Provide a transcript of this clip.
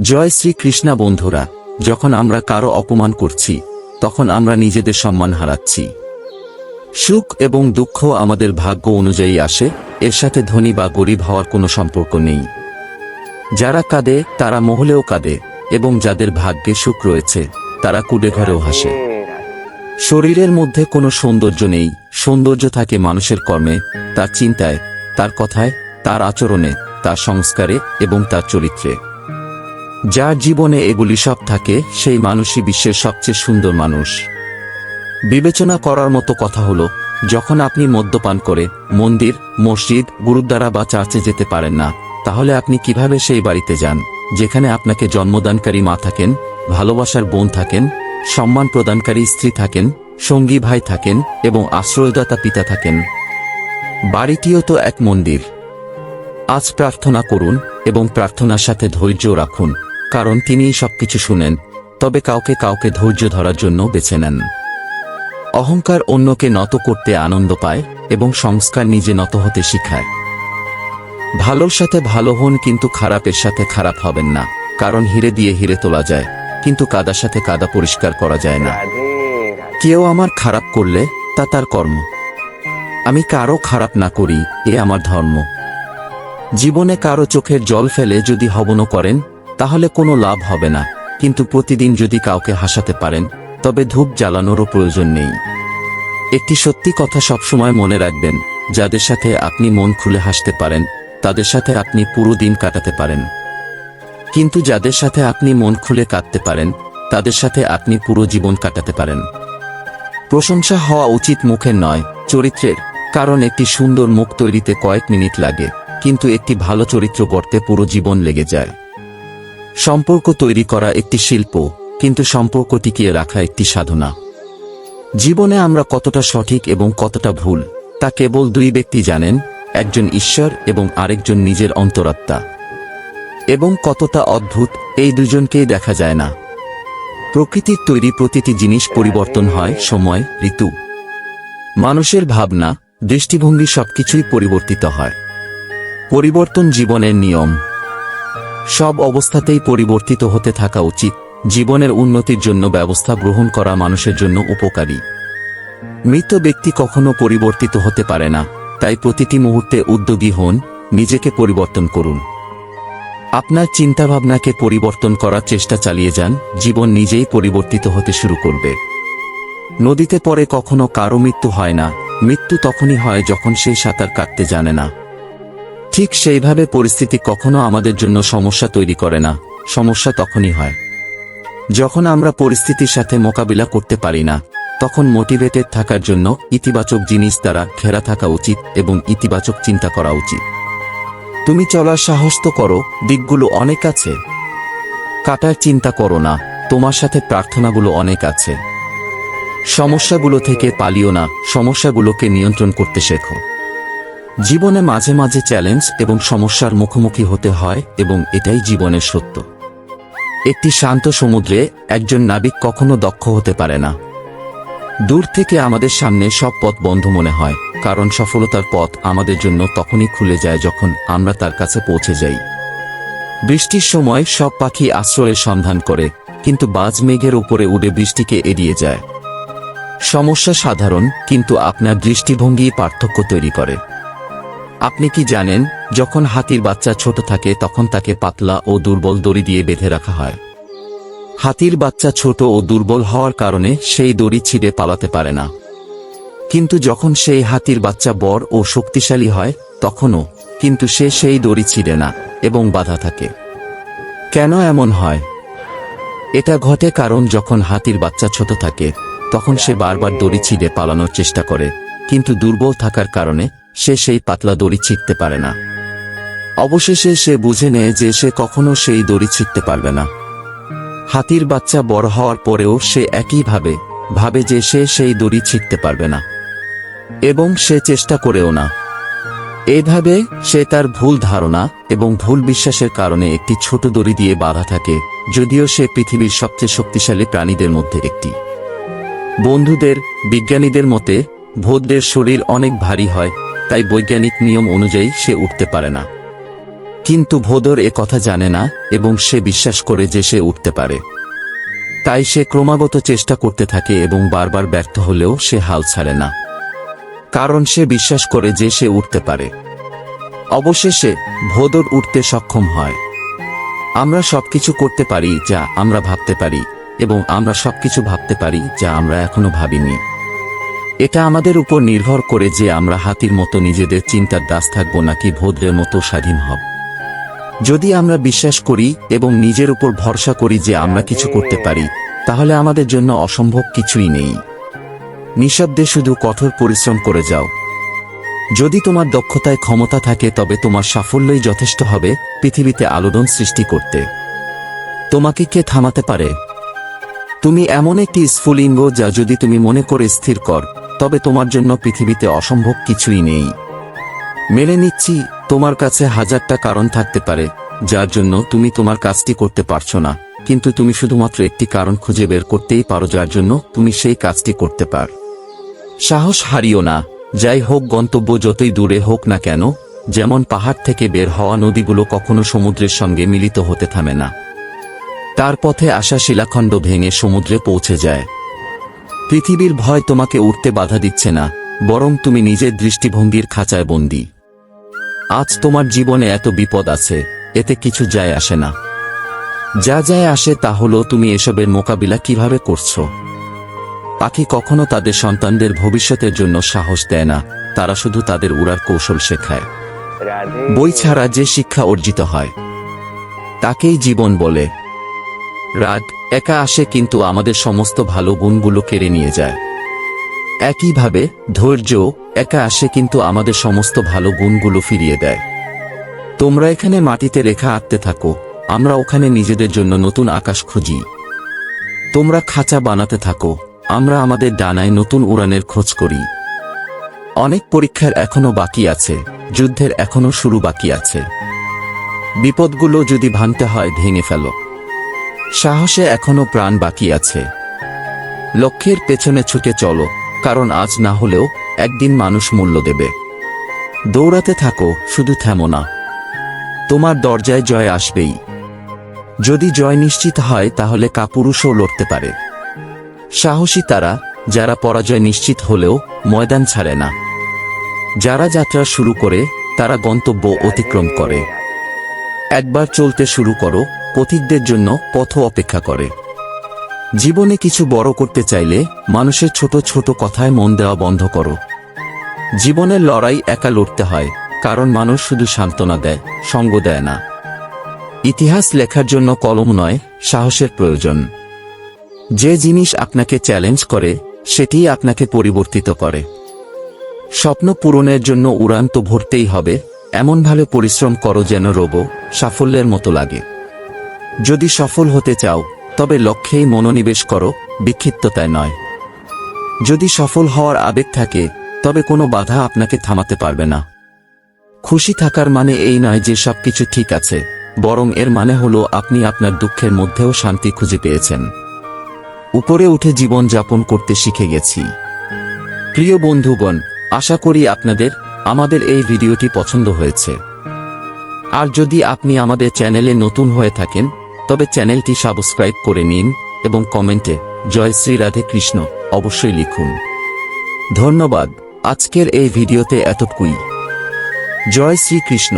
জয় শ্রী কৃষ্ণা বন্ধুরা, যখন আমরা কারও অপমান করছি, তখন আমরা নিজেদের সম্মান হারাচ্ছি। সুখ এবং দুঃখ আমাদের ভাগ্য অনুযায়ী আসে, এর সাথে ধনী বা গরিব হওয়ার কোনো সম্পর্ক নেই। যারা কাঁদে, তারা মহলেও কাঁদে, এবং যাদের ভাগ্যে সুখ রয়েছে, তারা কুডে ঘরেও হাসে। শরীরের মধ্যে কোনো সৌন্দর্য নেই, সৌন্দর্য থাকে মানুষের কর্মে, তার চিন্তায়, তার কথায়, তার আচরণে, তার সংস্কারে এবং তার চরিত্রে। যার জীবনে এগুলি সব থাকে, সেই মানুষই বিশ্বের সবচেয়ে সুন্দর মানুষ। বিবেচনা করার মতো কথা হলো, যখন আপনি মদ্যপান করে, মন্দির, মসজিদ, গুরুদ্বারা বা চার্চে যেতে পারেন না, তাহলে আপনি কীভাবে সেই বাড়িতে যান, যেখানে আপনাকে জন্মদানকারী মা থাকেন, ভালোবাসার বোন থাকেন, সম্মান প্রদানকারী স্ত্রী থাকেন, সঙ্গী ভাই থাকেন এবং আশ্রয়দাতা পিতা থাকেন? বাড়িটিও তো এক মন্দির। আজ প্রার্থনা করুন এবং প্রার্থনার সাথে ধৈর্য রাখুন। কারণ তিনিই সবকিছু শুনেন, তবে কাউকে কাউকে ধৈর্য ধরার জন্য বেছে নেন। অহংকার অন্যকে নত করতে আনন্দ পায় এবং সংস্কার নিজে নত হতে শিখায়। ভালোর সাথে ভালো হন কিন্তু খারাপের সাথে খারাপ হবেন না, কারণ হিরে দিয়ে হিরে তোলা যায়, কিন্তু কাদার সাথে কাদা পরিষ্কার করা যায় না। কেউ আমার খারাপ করলে তা তার কর্ম। আমি কারও খারাপ না করি, এ আমার ধর্ম। জীবনে কারও চোখের জল ফেলে যদি হবন করেন তাহলে কোনো লাভ হবে না। কিন্তু প্রতিদিন যদি কাউকে হাসাতে পারেন, তবে ধূপ জ্বালানোরও প্রয়োজন নেই। একটি সত্যি কথা সবসময় মনে রাখবেন, যাদের সাথে আপনি মন খুলে হাসতে পারেন, তাদের সাথে আপনি পুরো দিন কাটাতে পারেন। কিন্তু যাদের সাথে আপনি মন খুলে কাঁদতে পারেন, তাদের সাথে আপনি পুরো জীবন কাটাতে পারেন। প্রশংসা হওয়া উচিত মুখের নয়, চরিত্রের। কারণ একটি সুন্দর মুখ তৈরিতে কয়েক মিনিট লাগে, কিন্তু একটি ভালো চরিত্র গড়তে পুরো জীবন লেগে যায়। সম্পর্ক তৈরি করা একটি শিল্প, কিন্তু সম্পর্ক টিকিয়ে রাখা একটি সাধনা। জীবনে আমরা কতটা সঠিক এবং কতটা ভুল, তা কেবল দুই ব্যক্তি জানেন, একজন ঈশ্বর এবং আরেকজন নিজের অন্তরাত্মা। এবং কতটা অদ্ভুত, এই দুজনকেই দেখা যায় না। প্রকৃতির তৈরি প্রতিটি জিনিস পরিবর্তন হয় সময়, ঋতু। মানুষের ভাবনা, দৃষ্টিভঙ্গি সবকিছুই পরিবর্তিত হয়। পরিবর্তন জীবনের নিয়ম সব অবস্থাতেই পরিবর্তিত হতে থাকা উচিত, জীবনের উন্নতির জন্য ব্যবস্থা গ্রহণ করা মানুষের জন্য উপকারী। মৃত ব্যক্তি কখনো পরিবর্তিত হতে পারে না, তাই প্রতিটি মুহূর্তে উদ্যোগী হন, নিজেকে পরিবর্তন করুন। আপনার চিন্তাভাবনাকে পরিবর্তন করার চেষ্টা চালিয়ে যান, জীবন নিজেই পরিবর্তিত হতে শুরু করবে। নদীতে পরে কখনো কারও মৃত্যু হয় না, মৃত্যু তখনই হয় যখন সে সাঁতার কাটতে জানে না। ঠিক সেইভাবে পরিস্থিতি কখনো আমাদের জন্য সমস্যা তৈরি করে না। সমস্যা তখনই হয়। যখন আমরা পরিস্থিতির সাথে মোকাবিলা করতে পারি না, তখন মোটিভেটেড থাকার জন্য ইতিবাচক জিনিস দ্বারা ঘেরা থাকা উচিত এবং ইতিবাচক চিন্তা করা উচিত। তুমি চলার সাহস তো করো, দিকগুলো অনেক আছে। কাটার চিন্তা করো না, তোমার সাথে প্রার্থনাগুলো অনেক আছে। সমস্যাগুলো থেকে পালিও না, সমস্যাগুলোকে নিয়ন্ত্রণ করতে শেখো। জীবনে মাঝে মাঝে চ্যালেঞ্জ এবং সমস্যার মুখোমুখি হতে হয় এবং এটাই জীবনের সত্য। একটি শান্ত সমুদ্রে একজন নাবিক কখনো দক্ষ হতে পারে না। দূর থেকে আমাদের সামনে সব পথ বন্ধ মনে হয়, কারণ সফলতার পথ আমাদের জন্য তখনই খুলে যায় যখন আমরা তার কাছে পৌঁছে যাই। বৃষ্টির সময় সব পাখি আশ্রয়ের সন্ধান করে, কিন্তু বাজ মেঘের উপরে উড়ে বৃষ্টিকে এড়িয়ে যায়। সমস্যা সাধারণ, কিন্তু আপনার দৃষ্টিভঙ্গি পার্থক্য তৈরি করে। আপনি কি জানেন, যখন হাতির বাচ্চা ছোট থাকে তখন তাকে পাতলা ও দুর্বল দড়ি দিয়ে বেঁধে রাখা হয়। হাতির বাচ্চা ছোট ও দুর্বল হওয়ার কারণে সেই দড়ি ছিঁড়ে পালাতে পারে না। কিন্তু যখন সেই হাতির বাচ্চা বড় ও শক্তিশালী হয়, তখনও কিন্তু সে সেই দড়ি ছিঁড়ে না এবং বাধা থাকে। কেন এমন হয়? এটা ঘটে কারণ যখন হাতির বাচ্চা ছোট থাকে, তখন সে বারবার দড়ি ছিঁড়ে পালানোর চেষ্টা করে, কিন্তু দুর্বল থাকার কারণে সে সেই পাতলা দড়ি ছিঁড়তে পারে না। অবশেষে সে বুঝে নেয় যে সে কখনো সেই দড়ি ছিঁড়তে পারবে না। হাতির বাচ্চা বড় হওয়ার পরেও সে একইভাবে ভাবে যে সে সেই দড়ি ছিঁড়তে পারবে না। এবং সে চেষ্টা করেও না। এভাবে সে তার ভুল ধারণা এবং ভুল বিশ্বাসের কারণে একটি ছোট দড়ি দিয়ে বাধা থাকে, যদিও সে পৃথিবীর সবচেয়ে শক্তিশালী প্রাণীদের মধ্যে একটি। বন্ধুদের, বিজ্ঞানীদের মতে ভোদ্রের শরীর অনেক ভারী হয় তাই বৈজ্ঞানিক নিয়ম অনুযায়ী সে উঠতে পারে না। কিন্তু ভোদর এ কথা জানে না এবং সে বিশ্বাস করে যে সে উঠতে পারে। তাই সে ক্রমাগত চেষ্টা করতে থাকে এবং বারবার ব্যর্থ হলেও সে হাল ছাড়ে না। কারণ সে বিশ্বাস করে যে সে উঠতে পারে। অবশেষে ভোদর উঠতে সক্ষম হয়। আমরা সবকিছু করতে পারি যা আমরা ভাবতে পারি এবং আমরা সবকিছু ভাবতে পারি যা আমরা এখনও ভাবিনি। এটা আমাদের উপর নির্ভর করে যে আমরা হাতির মতো নিজেদের চিন্তার দাস থাকব নাকি ভদ্রের মতো স্বাধীন হব। যদি আমরা বিশ্বাস করি এবং নিজের উপর ভরসা করি যে আমরা কিছু করতে পারি, তাহলে আমাদের জন্য অসম্ভব কিছুই নেই। নিঃশব্দে শুধু কঠোর পরিশ্রম করে যাও। যদি তোমার দক্ষতায় ক্ষমতা থাকে, তবে তোমার সাফল্যই যথেষ্ট হবে পৃথিবীতে আলোড়ন সৃষ্টি করতে। তোমাকে কে থামাতে পারে? তুমি এমন একটি স্ফুলিঙ্গ যা যদি তুমি মনে করে স্থির কর তবে তোমার জন্য পৃথিবীতে অসম্ভব কিছুই নেই। মেনে নিচ্ছি, তোমার কাছে হাজারটা কারণ থাকতে পারে, যার জন্য তুমি তোমার কাজটি করতে পারছ না। কিন্তু তুমি শুধুমাত্র একটি কারণ খুঁজে বের করতেই পারো, যার জন্য তুমি সেই কাজটি করতে পার। সাহস হারিও না। যাই হোক, গন্তব্য যতই দূরে হোক না কেন, যেমন পাহাড় থেকে বের হওয়া নদীগুলো কখনো সমুদ্রের সঙ্গে মিলিত হতে থামে না। তার পথে আসা শিলাখণ্ড ভেঙে সমুদ্রে পৌঁছে যায়। পৃথিবীর ভয় তোমাকে উঠতে বাধা দিচ্ছে না, বরং তুমি নিজের দৃষ্টিভঙ্গির খাঁচায় বন্দী। আজ তোমার জীবনে এত বিপদ আছে, এতে কিছু যায় আসে না। যা যায় আসে তা হলো তুমি এসবের মোকাবিলা কীভাবে করছ। পাখি কখনো তাদের সন্তানদের ভবিষ্যতের জন্য সাহস দেয় না, তারা শুধু তাদের উড়ার কৌশল শেখায়। বই ছাড়া যে শিক্ষা অর্জিত হয়, তাকেই জীবন বলে। রাগ একা আসে কিন্তু আমাদের সমস্ত ভালো গুণগুলো কেড়ে নিয়ে যায়। একইভাবে ধৈর্য একা আসে কিন্তু আমাদের সমস্ত ভালো গুণগুলো ফিরিয়ে দেয়। তোমরা এখানে মাটিতে রেখা আঁকতে থাকো, আমরা ওখানে নিজেদের জন্য নতুন আকাশ খুঁজি। তোমরা খাঁচা বানাতে থাকো, আমরা আমাদের ডানায় নতুন উড়ানের খোঁজ করি। অনেক পরীক্ষার এখনও বাকি আছে, যুদ্ধের এখনও শুরু বাকি আছে। বিপদগুলো যদি ভাঙতে হয়, ভেঙে ফেলো। সাহসে এখনও প্রাণ বাকি আছে। লক্ষ্যের পেছনে ছুটে চলো, কারণ আজ না হলেও একদিন মানুষ মূল্য দেবে। দৌড়াতে থাকো, শুধু থেমো না। তোমার দরজায় জয় আসবেই। যদি জয় নিশ্চিত হয়, তাহলে কাপুরুষও লড়তে পারে। সাহসী তারা, যারা পরাজয় নিশ্চিত হলেও ময়দান ছাড়ে না। যারা যাত্রা শুরু করে, তারা গন্তব্য অতিক্রম করে। একবার চলতে শুরু করো পথিকদের জন্য পথ অপেক্ষা করে। জীবনে কিছু বড় করতে চাইলে মানুষের ছোট ছোট কথায় মন দেওয়া বন্ধ করো। জীবনের লড়াই একা লড়তে হয়, কারণ মানুষ শুধু সান্ত্বনা দেয়, সঙ্গ দেয় না। ইতিহাস লেখার জন্য কলম নয়, সাহসের প্রয়োজন। যে জিনিস আপনাকে চ্যালেঞ্জ করে, সেটিই আপনাকে পরিবর্তিত করে। স্বপ্ন পূরণের জন্য উড়ান তো ভরতেই হবে এমনভাবে পরিশ্রম করো যেন রোবো, সাফল্যের মতো লাগে। যদি সফল হতে চাও, তবে লক্ষ্যেই মনোনিবেশ করো, বিক্ষিপ্ততায় নয়। যদি সফল হওয়ার আবেগ থাকে, তবে কোনো বাধা আপনাকে থামাতে পারবে না। খুশি থাকার মানে এই নয় যে সবকিছু ঠিক আছে, বরং এর মানে হলো আপনি আপনার দুঃখের মধ্যেও শান্তি খুঁজে পেয়েছেন। উপরে উঠে জীবন যাপন করতে শিখে গেছি। প্রিয় বন্ধুগণ, আশা করি আপনাদের, আমাদের এই ভিডিওটি পছন্দ হয়েছে। আর যদি আপনি আমাদের চ্যানেলে নতুন হয়ে থাকেন তবে চ্যানেলটি সাবস্ক্রাইব করে নিন এবং কমেন্টে জয় শ্রী রাধে কৃষ্ণ অবশ্যই লিখুন। ধন্যবাদ। আজকের এই ভিডিওতে এতটুকুই। জয় শ্রীকৃষ্ণ